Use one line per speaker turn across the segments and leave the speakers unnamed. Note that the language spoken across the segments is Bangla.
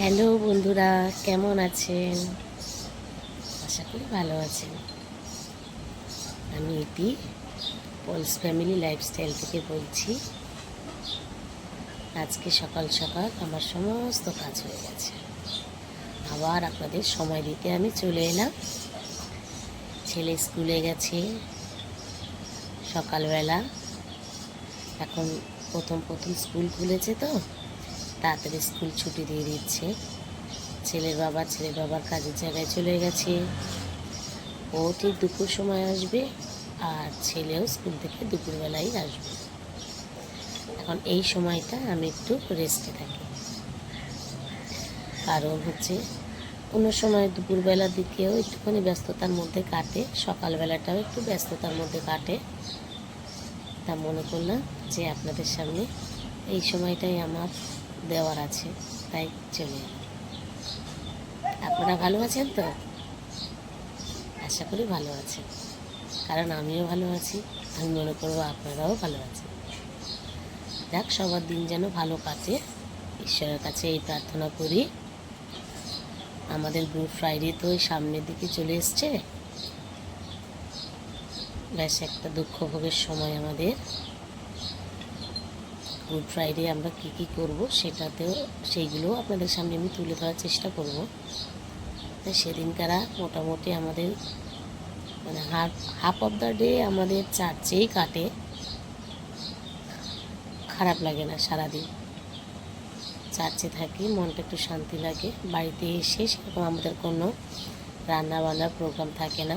হ্যালো বন্ধুরা, কেমন আছেন? আশা করি ভালো আছেন। আমি এটি পলস ফ্যামিলি লাইফস্টাইল থেকে বলছি। আজকে সকাল সকাল আমার সমস্ত কাজ হয়ে গেছে। আবার আপনাদের সময় দিতে আমি চলে এলাম। ছেলে স্কুলে গেছে সকালবেলা। এখন প্রথম প্রথম স্কুল খুলেছে তো। তাড়াতাড়ি স্কুল ছুটি দিয়ে দিচ্ছে। ছেলের বাবা, ছেলের বাবার কাজের জায়গায় চলে গেছে। ও ঠিক দুপুর সময় আসবে আর ছেলেও স্কুল থেকে দুপুরবেলাই আসবে। এখন এই সময়টা আমি একটু রেস্টে থাকি। কারণ হচ্ছে অন্য সময় দুপুরবেলার দিকেও একটুখানি ব্যস্ততার মধ্যে কাটে, সকালবেলাটাও একটু ব্যস্ততার মধ্যে কাটে। তা মনে করলাম যে আপনাদের সামনে এই সময়টাই আমার দেওয়ার আছে, তাই চলে আপনারা ভালো আছেন তো? আশা করি ভালো আছেন। কারণ আমিও ভালো আছি, আমি মনে করব আপনারাও ভালো আছেন। যাক, সবার দিন যেন ভালো কাটে। ঈশ্বরের কাছে এই প্রার্থনা করি। আমাদের গুড ফ্রাইডে তো ওই সামনের দিকে চলে এসছে। ব্যাস, একটা দুঃখ ভোগের সময় আমাদের। গুড ফ্রাইডে আমরা কী কী করব সেটাতেও সেইগুলো আপনাদের সামনে আমি তুলে ধরার চেষ্টা করব। তাই সেদিনকারা মোটামুটি আমাদের মানে half half of the day আমাদের চার্চেই কাটে। খারাপ লাগে না সারাদিন। চার্চে থাকি, মনটা একটু শান্তি লাগে। বাড়িতে এসে সেরকম আমাদের কোনো রান্না বান্নার প্রোগ্রাম থাকে না।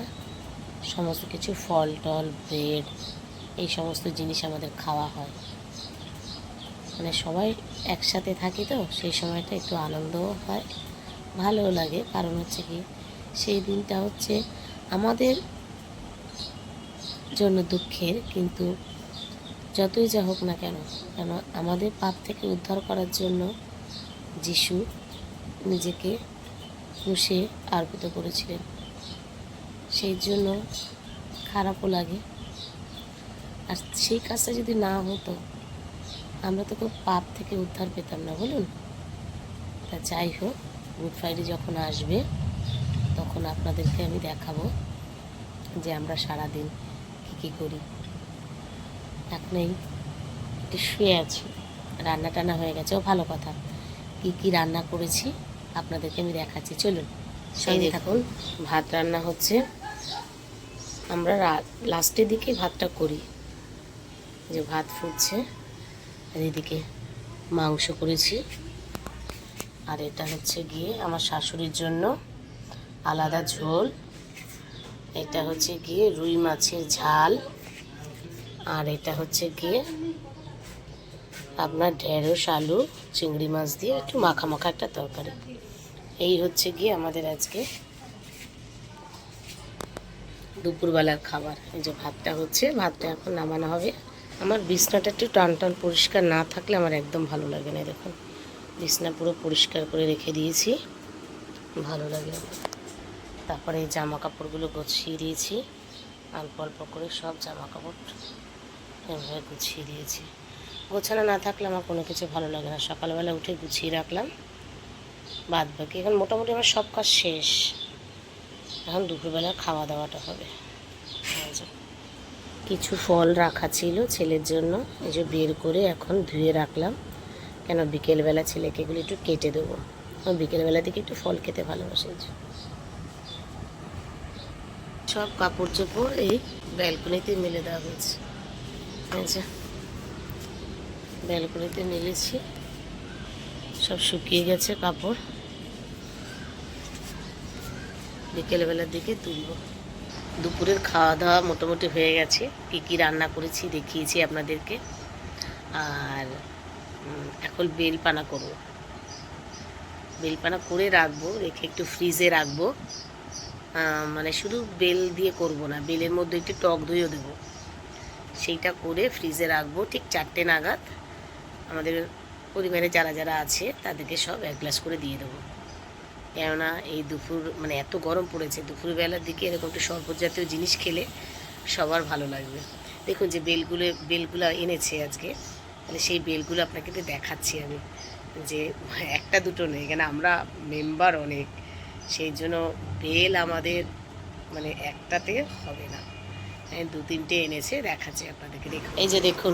সমস্ত কিছু ফল টল ব্রেড এই সমস্ত জিনিস আমাদের খাওয়া হয়। মানে সবাই একসাথে থাকি তো, সেই সময়টা একটু আনন্দও হয়, ভালোও লাগে। কারণ হচ্ছে কি, সেই দিনটা হচ্ছে আমাদের জন্য দুঃখের, কিন্তু যতই যা হোক না কেন কেন আমাদের পাপ থেকে উদ্ধার করার জন্য যিশু নিজেকে ক্রুশে আর্পিত করেছিলেন। সেই জন্য খারাপও লাগে। আর সেই কাজটা যদি না হতো আমরা তো খুব পাপ থেকে উদ্ধার পেতাম না বলুন? তা যাই হোক গুড ফ্রাইডে যখন আসবে তখন আপনাদেরকে আমি দেখাবো যে আমরা সারাদিন কী কী করি। এখন এই একটু শুয়ে আছি রান্না টান্না হয়ে গেছে। ও ভালো কথা। কী কী রান্না করেছি আপনাদেরকে আমি দেখাচ্ছি। চলুন সেই দেখুন ভাত রান্না হচ্ছে। আমরা লাস্টের দিকে ভাতটা করি। যে ভাত ফুটছে। আর এদিকে মাংস করেছি। আর এটা হচ্ছে গিয়ে আমার শাশুড়ির জন্য আলাদা ঝোল। এটা হচ্ছে গিয়ে রুই মাছের ঝাল। আর এটা হচ্ছে গিয়ে আপনার ঢেঁড়স, আলু, চিংড়ি মাছ দিয়ে একটু মাখা মাখা একটা তরকারি। এই হচ্ছে গিয়ে আমাদের আজকে দুপুরবেলার খাবার। এই যে ভাতটা হচ্ছে, ভাতটা এখন নামানো হবে। আমার বিছনাটা একটু টান টান পরিষ্কার না থাকলে আমার একদম ভালো লাগে না দেখুন। বিছনা পুরো পরিষ্কার করে রেখে দিয়েছি, ভালো লাগে। তারপরে এই জামা কাপড়গুলো গুছিয়ে দিয়েছি, অল্প অল্প করে সব জামা কাপড় এভাবে গুছিয়ে দিয়েছি। গোছানো না থাকলে আমার কোনো কিছু ভালো লাগে না। সকালবেলা উঠে গুছিয়ে রাখলাম, বাদ বাকি। এখন মোটামুটি আমার সব কাজ শেষ। এখন দুপুরবেলা খাওয়া দাওয়াটা হবে। কিছু ফল রাখা ছিল ছেলের জন্য। এই যে বের করে এখন ধুয়ে রাখলাম। কেন বিকেলবেলা ছেলেকে এগুলো একটু কেটে দেবো? বিকেলবেলা দিকে একটু ফল খেতে ভালোবাসে। সব কাপড় চোপড় এই ব্যালকনিতে মেলে দেওয়া হয়েছে। আচ্ছা ব্যালকনিতে মেলেছি। সব শুকিয়ে গেছে কাপড়। বিকেলবেলার দিকে তুলবো। দুপুরের খাওয়া দাওয়া মোটামুটি হয়ে গেছে। কী কী রান্না করেছি দেখিয়েছি আপনাদেরকে। আর এখন বেলপানা করব। বেলপানা করে রাখব, রেখে একটু ফ্রিজে রাখব। মানে শুধু বেল দিয়ে করব না, বেলের মধ্যে একটু টক দইও দেবো। সেইটা করে ফ্রিজে রাখব, ঠিক চারটে নাগাদ। আমাদের পরিবারে যারা যারা আছে, তাদেরকে সব এক গ্লাস করে দিয়ে দেবো। কেননা এই দুপুর মানে এত গরম পড়েছে, দুপুরবেলার দিকে এরকম একটু শরবত জাতীয় জিনিস খেলে সবার ভালো লাগবে। দেখুন যে বেলগুলো বেলগুলো এনেছে আজকে মানে সেই বেলগুলো আপনাকে তো দেখাচ্ছি আমি, যে একটা দুটো নেই, কেন আমরা মেম্বার অনেক, সেই জন্য বেল আমাদের মানে একটাতে হবে না। এই দু তিনটে এনেছে, দেখাচ্ছে আপনাদেরকে, দেখুন। এই যে দেখুন,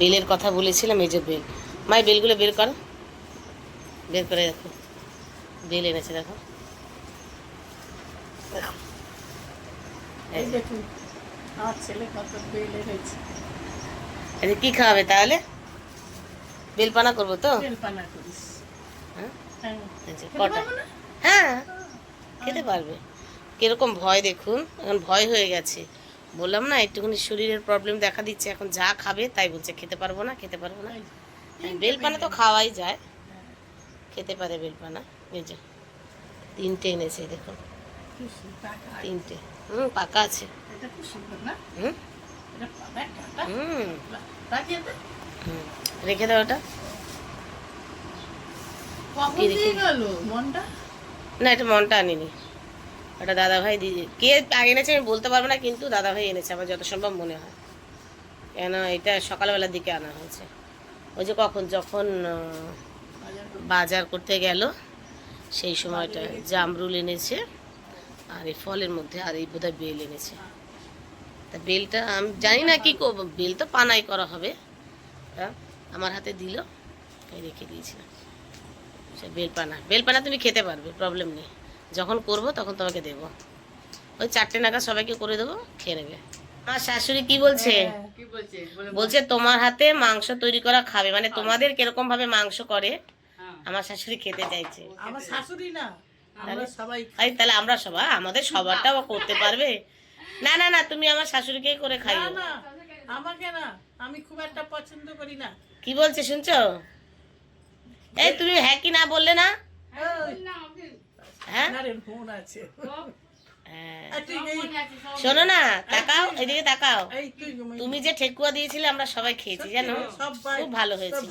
বেলের কথা বলেছিলাম, এই যে বেল, মাই বেলগুলো বের করো, বের করে দেখো বেল এনেছে দেখো। যে। কি খাওয়াবে তাহলে? বেলপানা করব তো? হ্যাঁ?
হ্যাঁ।
এই যে
খেতে
কটা? হ্যাঁ খেতে পারবে। কীরকম ভয় দেখুন এখন ভয় হয়ে গেছে। বললাম না একটুখানি শরীরের প্রবলেম দেখা দিচ্ছে এখন যা খাবে তাই বলছে খেতে পারব না খেতে পারব না। হ্যাঁ, বেলপানা তো খাওয়াই যায়। খেতে পারে বেলপানা। এই যে তিনটে এনেছে দেখুন। তিনটে। হুম পাকা আছে। হুম। রেখে দাও ওটা। না এটা মনটা আনিনি। ওটা দাদা ভাই দিয়ে কে আগে এনেছে আমি বলতে পারব না কিন্তু দাদা ভাই এনেছে আমার যত সম্ভব মনে হয়। কেন এটা সকালবেলার দিকে আনা হয়েছে। ওই যে কখন যখন।
বাজার করতে
গেল সেই সময়টা জামরুল এনেছে আর এই ফলের মধ্যে আর এই বোধহয় বেল এনেছে। তা বেলটা আমি জানি না কি করব বেল তো পানাই করা হবে। তা আমার হাতে দিল তাই রেখে দিয়েছিলাম। সে বেলপানা বেলপানা তুমি খেতে পারবে প্রবলেম নেই। যখন করব তখন তোমাকে দেবো। ওই চারটে নাগাদ সবাইকে করে দেবো খেয়ে নেবে। আমার শাশুড়ি কি বলছে?
হ্যাঁ, বলছে?
বলছে তোমার হাতে মাংস তৈরি করা খাবে। মানে তোমাদের কীরকম ভাবে মাংস করে আমার শাশুড়ি খেতে চাইছে।
আমার শাশুড়ি না আমরা সবাই
তাহলে আমরা সবাই আমাদের সবারটাও করতে পারবে? না না না তুমি আমার শাশুড়িকেই করে খাইও।
না আমাকে না আমি খুব একটা পছন্দ করি না।
কি বলছে শুনছো? এই তুমি হ্যাঁ কি না বললে না? হ্যাঁ?
আছে।
হ্যাঁ। শোনো না তাকাও এদিকে তাকাও। তুমি যে ঠেকুয়া দিয়েছিলে আমরা সবাই খেয়েছি জানো?
সব
খুব ভালো হয়েছিল।